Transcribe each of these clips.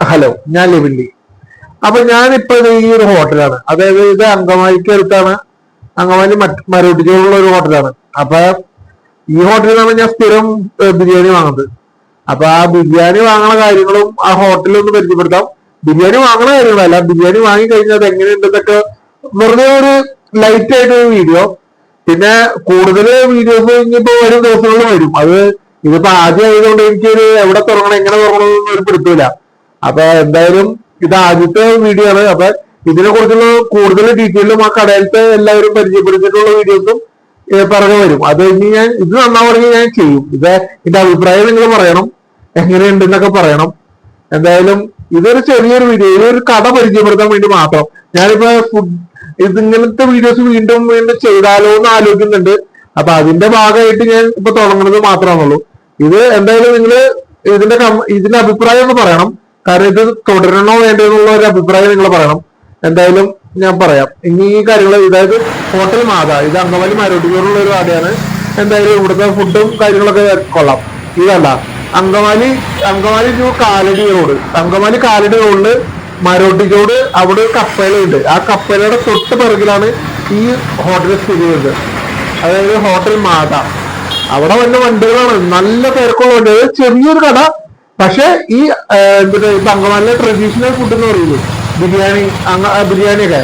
Hello ഞാൻ ലിവിൻഡി അപ്പൊ ഞാനിപ്പോ ഈ ഒരു ഹോട്ടലാണ്. അതായത് ഇത് അങ്കമാലിക്ക് അടുത്താണ്. അങ്കമാലി മരോട്ടിക്കുള്ള ഒരു ഹോട്ടലാണ്. അപ്പൊ ഈ ഹോട്ടലിൽ നിന്നാണ് ഞാൻ സ്ഥിരം ബിരിയാണി വാങ്ങുന്നത്. അപ്പൊ ആ ബിരിയാണി വാങ്ങണ കാര്യങ്ങളും ആ ഹോട്ടലിൽ ഒന്ന് പരിചയപ്പെടുത്താം. ബിരിയാണി വാങ്ങണ കാര്യങ്ങളല്ല ബിരിയാണി വാങ്ങി കഴിഞ്ഞാൽ അത് എങ്ങനെയുണ്ടെന്നൊക്കെ വെറുതെ ഒരു ലൈറ്റ് ആയിട്ട് ഒരു വീഡിയോ പിന്നെ കൂടുതൽ വീഡിയോസ് ഇനിയിപ്പോ വരും ദിവസങ്ങളിൽ വരും. അത് ഇതിപ്പോ ആദ്യം ആയതുകൊണ്ട് എനിക്കൊരു എവിടെ തുടങ്ങണം എങ്ങനെ തുടങ്ങണം എന്നൊന്നും ഒരു പിടുത്തില്ല അപ്പൊ എന്തായാലും ഇത് ആദ്യത്തെ വീഡിയോ ആണ്. അപ്പൊ ഇതിനെ കുറിച്ചുള്ള കൂടുതൽ ഡീറ്റെയിലും ആ കടയിലത്തെ എല്ലാവരും പരിചയപ്പെടുത്തിയിട്ടുള്ള വീഡിയോസും പറഞ്ഞു വരും അത് കഴിഞ്ഞ് ഞാൻ ഇത് നന്നാവണമെങ്കിൽ ഞാൻ ചെയ്യും. ഇത് എന്റെ അഭിപ്രായം നിങ്ങൾ പറയണം. എങ്ങനെയുണ്ട് എന്നൊക്കെ പറയണം. എന്തായാലും ഇതൊരു ചെറിയൊരു വീഡിയോ ഇതൊരു കട പരിചയപ്പെടുത്താൻ വേണ്ടി മാത്രം. ഞാനിപ്പോ ഫുഡ് ഇതിങ്ങനത്തെ വീഡിയോസ് വീണ്ടും വീണ്ടും ചെയ്താലോ എന്ന് ആലോചിക്കുന്നുണ്ട്. അപ്പൊ അതിന്റെ ഭാഗമായിട്ട് ഞാൻ ഇപ്പൊ തുടങ്ങുന്നത് മാത്രമാണുള്ളൂ. ഇത് എന്തായാലും നിങ്ങൾ ഇതിന്റെ ഇതിന്റെ അഭിപ്രായം ഒന്ന് പറയണം. കാരണം ഇത് തുടരണോ വേണ്ടോ എന്നുള്ള ഒരു അഭിപ്രായം നിങ്ങൾ പറയണം. എന്തായാലും ഞാൻ പറയാം. ഇനി ഈ കാര്യങ്ങൾ ഇതായത് ഹോട്ടൽ മാത ഇത് അങ്കമാലി മരോട്ടിയോടുള്ള ഒരു കടയാണ് എന്തായാലും ഇവിടുത്തെ ഫുഡും കാര്യങ്ങളൊക്കെ കൊള്ളാം. ഇതല്ല അങ്കമാലി അങ്കമാലി ടു കാലടി റോഡ് അങ്കമാലി കാലടി റോഡിൽ മരോട്ടിക്കോട് അവിടെ ഒരു കപ്പലുണ്ട്. ആ കപ്പലയുടെ തൊട്ട് പിറകിലാണ് ഈ ഹോട്ടൽ സ്ഥിതി ചെയ്യുന്നത്. അതായത് ഹോട്ടൽ മാത. അവിടെ വന്ന വണ്ടികളാണ്. നല്ല തിരക്കുള്ള വണ്ടി ചെറിയൊരു കട പക്ഷെ ഈ എന്താ ഇപ്പൊ അങ്കമാലിലെ ട്രഡീഷണൽ ഫുഡ് എന്ന് പറയുന്നത് ബിരിയാണി ബിരിയാണിയൊക്കെ.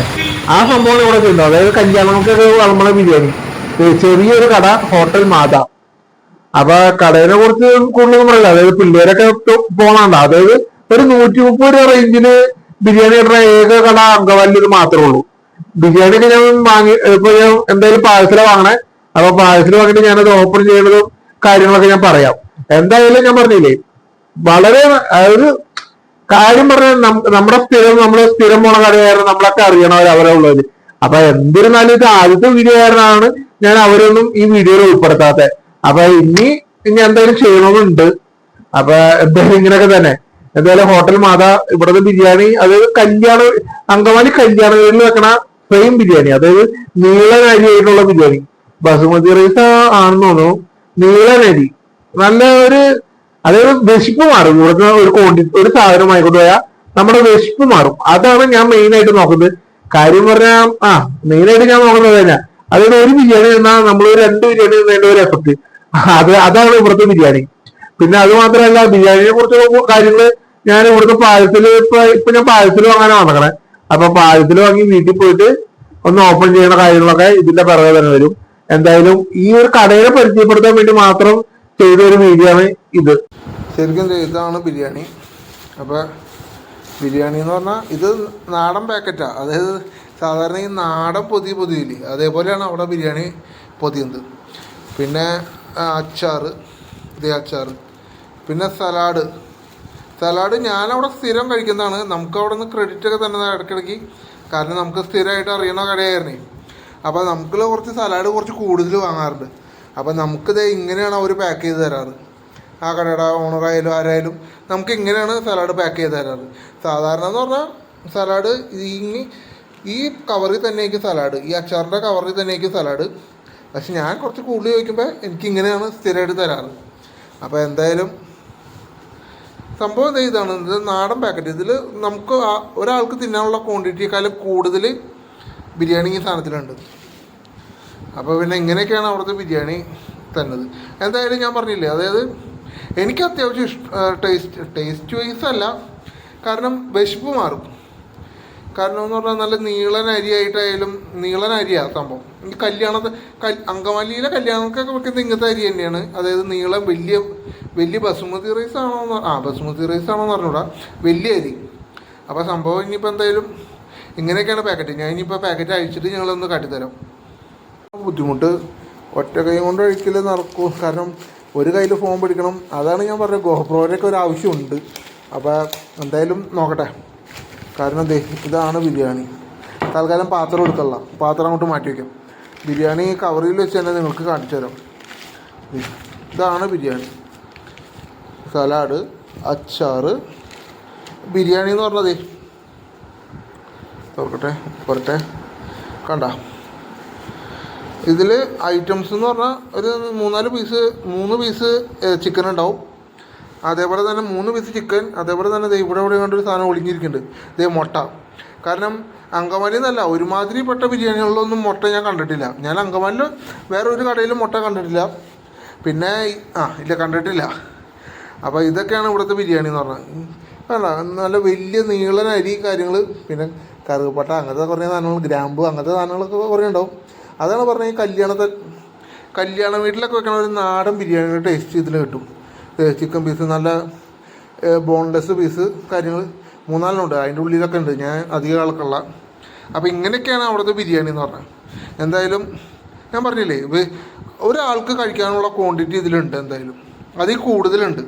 ആ സംഭവം ഇവിടെ ചെയ്യുന്നത്. അതായത് കല്യാണങ്ങൾക്കൊക്കെ വളമണ ബിരിയാണി. ചെറിയൊരു കട ഹോട്ടൽ മാത. അപ്പൊ കടയിനെ കുറിച്ച് കൂടുതലൊന്നും പറയില്ല. അതായത് പിള്ളേരൊക്കെ പോണണ്ട അതായത് ഒരു നൂറ്റി മുപ്പത് രൂപ റേഞ്ചിൽ ബിരിയാണി ഇടുന്ന ഏക കട അങ്കമാലിൽ ഇത് മാത്രമേ ഉള്ളൂ. ബിരിയാണി ഒക്കെ ഞാൻ വാങ്ങി ഇപ്പൊ ഞാൻ എന്തായാലും പാഴ്സല വാങ്ങണേ. അപ്പൊ പാഴ്സൽ വാങ്ങിയിട്ട് ഞാനത് ഓപ്പൺ ചെയ്യണതും കാര്യങ്ങളൊക്കെ ഞാൻ പറയാം. എന്തായാലും ഞാൻ പറഞ്ഞില്ലേ വളരെ ഒരു കാര്യം പറഞ്ഞാൽ നമ്മുടെ സ്ഥിരം നമ്മുടെ സ്ഥിരം പോണ കടയായിരുന്നു നമ്മളൊക്കെ അറിയണവർ അവരെ ഉള്ളവര്. അപ്പൊ എന്തിരുന്നാലും ഇത് ആദ്യത്തെ വീഡിയോ കാരണമാണ് ഞാൻ അവരൊന്നും ഈ വീഡിയോയിൽ ഉൾപ്പെടുത്താത്തത് അപ്പൊ ഇനി ഇനി എന്തായാലും ചെയ്യണമെന്നുണ്ട് അപ്പൊ എന്തായാലും ഇങ്ങനെയൊക്കെ തന്നെ. എന്തായാലും ഹോട്ടൽ മാതാ ഇവിടുത്തെ ബിരിയാണി അതായത് കല്യാണ അങ്കമാലി കല്യാണ വീട്ടിൽ വെക്കണ സെയിം ബിരിയാണി അതായത് നീളനരിയായിട്ടുള്ള ബിരിയാണി. ബസുമതി റൈസ് ആണെന്ന് തോന്നുന്നു. നീളനരി നല്ല ഒരു അതായത് വിശപ്പ് മാറും. ഇവിടുന്ന് ഒരു ക്വാണ്ടി ഒരു സാധനം ആയിക്കോട്ടെ നമ്മുടെ വിശപ്പ് മാറും. അതാണ് ഞാൻ മെയിൻ ആയിട്ട് നോക്കുന്നത്. കാര്യം പറഞ്ഞാൽ ആ മെയിൻ ആയിട്ട് ഞാൻ നോക്കുന്നത് തന്നെ അതായത് ഒരു ബിരിയാണി എന്നാൽ നമ്മൾ രണ്ട് ബിരിയാണി എന്നതിന്റെ ഒരു എഫക്ട് അത് അതാണ് ഇവിടുത്തെ ബിരിയാണി. പിന്നെ അത് മാത്രമല്ല ബിരിയാണിയെ കുറിച്ചുള്ള കാര്യങ്ങൾ ഞാൻ ഇവിടുത്തെ പാലത്തിൽ ഇപ്പൊ ഇപ്പൊ ഞാൻ പാലത്തിൽ വാങ്ങാനാ വന്നേക്കണേ. അപ്പൊ പാലത്തിൽ വാങ്ങി വീട്ടിൽ പോയിട്ട് ഒന്ന് ഓപ്പൺ ചെയ്യുന്ന കാര്യങ്ങളൊക്കെ ഇതിന്റെ പിറകെ തന്നെ വരും. എന്തായാലും ഈ ഒരു കടയെ പരിചയപ്പെടുത്താൻ വേണ്ടി മാത്രം ചെയ്ത ഒരു വീഡിയോ ആണ് ഇത്. ശരിക്കും ഇതാണ് ബിരിയാണി. അപ്പോൾ ബിരിയാണി എന്ന് പറഞ്ഞാൽ ഇത് നാടൻ പാക്കറ്റാ. അതായത് സാധാരണ ഈ നാടൻ പൊതി പൊതിയില്ലേ അതേപോലെയാണ് അവിടെ ബിരിയാണി പൊതിയുന്നത്. പിന്നെ അച്ചാർ ഇതേ അച്ചാർ പിന്നെ സലാഡ്. സലാഡ് ഞാനവിടെ സ്ഥിരം കഴിക്കുന്നതാണ്. നമുക്ക് അവിടെ നിന്ന് ക്രെഡിറ്റ് ഒക്കെ തന്നെ ഇടയ്ക്കിടയ്ക്ക്. കാരണം നമുക്ക് സ്ഥിരമായിട്ട് അറിയണ കടയായിരുന്നേ. അപ്പോൾ നമുക്ക് കുറച്ച് സലാഡ് കുറച്ച് കൂടുതൽ വാങ്ങാറുണ്ട്. അപ്പോൾ നമുക്കിത് ഇങ്ങനെയാണ് അവർ പാക്ക് ചെയ്ത് തരാറ്. ആ കടയുടെ ഓണറായാലും ആരായാലും നമുക്ക് ഇങ്ങനെയാണ് സലാഡ് പാക്ക് ചെയ്ത് തരാറ്. സാധാരണ എന്ന് പറഞ്ഞാൽ സലാഡ് ഈ ഈ കവറിൽ തന്നെയായിരിക്കും സലാഡ് ഈ അച്ചാറിന്റെ കവറിൽ തന്നെയായിരിക്കും സലാഡ് പക്ഷെ ഞാൻ കുറച്ച് കൂടുതൽ ചോദിക്കുമ്പോൾ എനിക്ക് ഇങ്ങനെയാണ് സ്ഥിരമായിട്ട് തരാറ്. അപ്പോൾ എന്തായാലും സംഭവം ഇതാണ്. ഇത് നാടൻ പാക്കറ്റ് ഇതിൽ നമുക്ക് ഒരാൾക്ക് തിന്നാനുള്ള ക്വാണ്ടിറ്റിയെക്കാളും കൂടുതൽ ബിരിയാണി ഈ സാധനത്തിലുണ്ട്. അപ്പോൾ പിന്നെ ഇങ്ങനെയൊക്കെയാണ് അവിടുത്തെ ബിരിയാണി തന്നത്. എന്തായാലും ഞാൻ പറഞ്ഞില്ലേ അതായത് എനിക്ക് അത്യാവശ്യം ടേസ്റ്റ് ടേസ്റ്റ് വൈസ് അല്ല കാരണം വിശപ്പ് മാറും. കാരണം എന്ന് പറഞ്ഞാൽ നല്ല നീളൻ അരിയായിട്ടായാലും നീളൻ അരിയാണ് സംഭവം. ഈ കല്യാണത്തെ കൽ അങ്കമാലിയിലെ കല്യാണങ്ങൾക്കൊക്കെ വെക്കുന്ന ഇങ്ങനത്തെ അരി തന്നെയാണ്. അതായത് നീളം വലിയ വലിയ ബസുമതി റൈസ് ആണോ ആ ബസുമതി റൈസ് ആണോ എന്ന് പറഞ്ഞൂടാ വലിയ അരി. അപ്പോൾ സംഭവം ഇനിയിപ്പോൾ എന്തായാലും ഇങ്ങനെയൊക്കെയാണ് പാക്കറ്റ് ഞാൻ ഇനിയിപ്പോൾ പാക്കറ്റ് അയച്ചിട്ട് ഞങ്ങളൊന്ന് കാട്ടിത്തരാം. ബുദ്ധിമുട്ട്. ഒറ്റ കൈ കൊണ്ട് ഒഴിക്കൽ നടക്കൂ. കാരണം ഒരു കയ്യിൽ ഫോൺ പിടിക്കണം. അതാണ് ഞാൻ പറഞ്ഞത്. ഗോപ്രോയിലൊക്കെ ഒരു ആവശ്യമുണ്ട്. അപ്പോൾ എന്തായാലും നോക്കട്ടെ. കാരണം ദേ ഇതാണ് ബിരിയാണി. തൽക്കാലം പാത്രം എടുക്കല്ല. പാത്രം അങ്ങോട്ട് മാറ്റി വയ്ക്കാം ബിരിയാണി കവറിൽ വെച്ച് തന്നെ നിങ്ങൾക്ക് കാണിച്ചു തരാം. ഇതാണ് ബിരിയാണി. സലാഡ് അച്ചാറ് ബിരിയാണി എന്ന് പറഞ്ഞതേ തുറക്കട്ടെ പോരട്ടെ കണ്ട. ഇതിൽ ഐറ്റംസ് എന്ന് പറഞ്ഞാൽ ഒരു മൂന്നാൽ പീസ് മൂന്ന് പീസ് ചിക്കൻ ഉണ്ടാവും. അതേപോലെ തന്നെ മൂന്ന് പീസ് ചിക്കൻ അതേപോലെ തന്നെ ഇവിടെ ഇവിടെ കണ്ടൊരു സാധനം ഒളിഞ്ഞിരിക്കുന്നുണ്ട്. ദേ മുട്ട. കാരണം അങ്കമാലി എന്നല്ല ഒരുമാതിരിപ്പെട്ട ബിരിയാണികളിലൊന്നും മുട്ട ഞാൻ കണ്ടിട്ടില്ല. ഞാൻ അങ്കമാലിൽ വേറെ ഒരു കടയിലും മുട്ട കണ്ടിട്ടില്ല. പിന്നെ ആ ഇല്ല കണ്ടിട്ടില്ല. അപ്പോൾ ഇതൊക്കെയാണ് ഇവിടുത്തെ ബിരിയാണി എന്ന് പറഞ്ഞാൽ അല്ല നല്ല വലിയ നീളൻ അരി കാര്യങ്ങൾ പിന്നെ കറുകപ്പട്ട അങ്ങനത്തെ കുറേ സാധനങ്ങൾ ഗ്രാമ്പു അങ്ങനത്തെ സാധനങ്ങളൊക്കെ കുറേ ഉണ്ടാവും. അതാണ് പറഞ്ഞത് കല്യാണത്തെ കല്യാണ വീട്ടിലൊക്കെ വെക്കണ ഒരു നാടൻ ബിരിയാണി ടേസ്റ്റ് ഇതിൽ കിട്ടും. ചിക്കൻ പീസ് നല്ല ബോൺലെസ് പീസ് കാര്യങ്ങൾ ഉണ്ട് അതിന്റെ ഉള്ളിലൊക്കെ ഉണ്ട്. ഞാൻ അധികം ആൾക്കുള്ള. അപ്പോൾ ഇങ്ങനെയൊക്കെയാണ് അവിടുത്തെ ബിരിയാണി എന്ന് പറഞ്ഞത്. എന്തായാലും ഞാൻ പറഞ്ഞില്ലേ ഒരാൾക്ക് കഴിക്കാനുള്ള ക്വാണ്ടിറ്റി ഇതിലുണ്ട് എന്തായാലും. അതിൽ കൂടുതലുണ്ട്.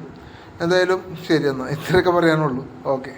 എന്തായാലും ശരി എന്നാൽ ഇത്രയൊക്കെ പറയാനുള്ളൂ. ഓക്കെ.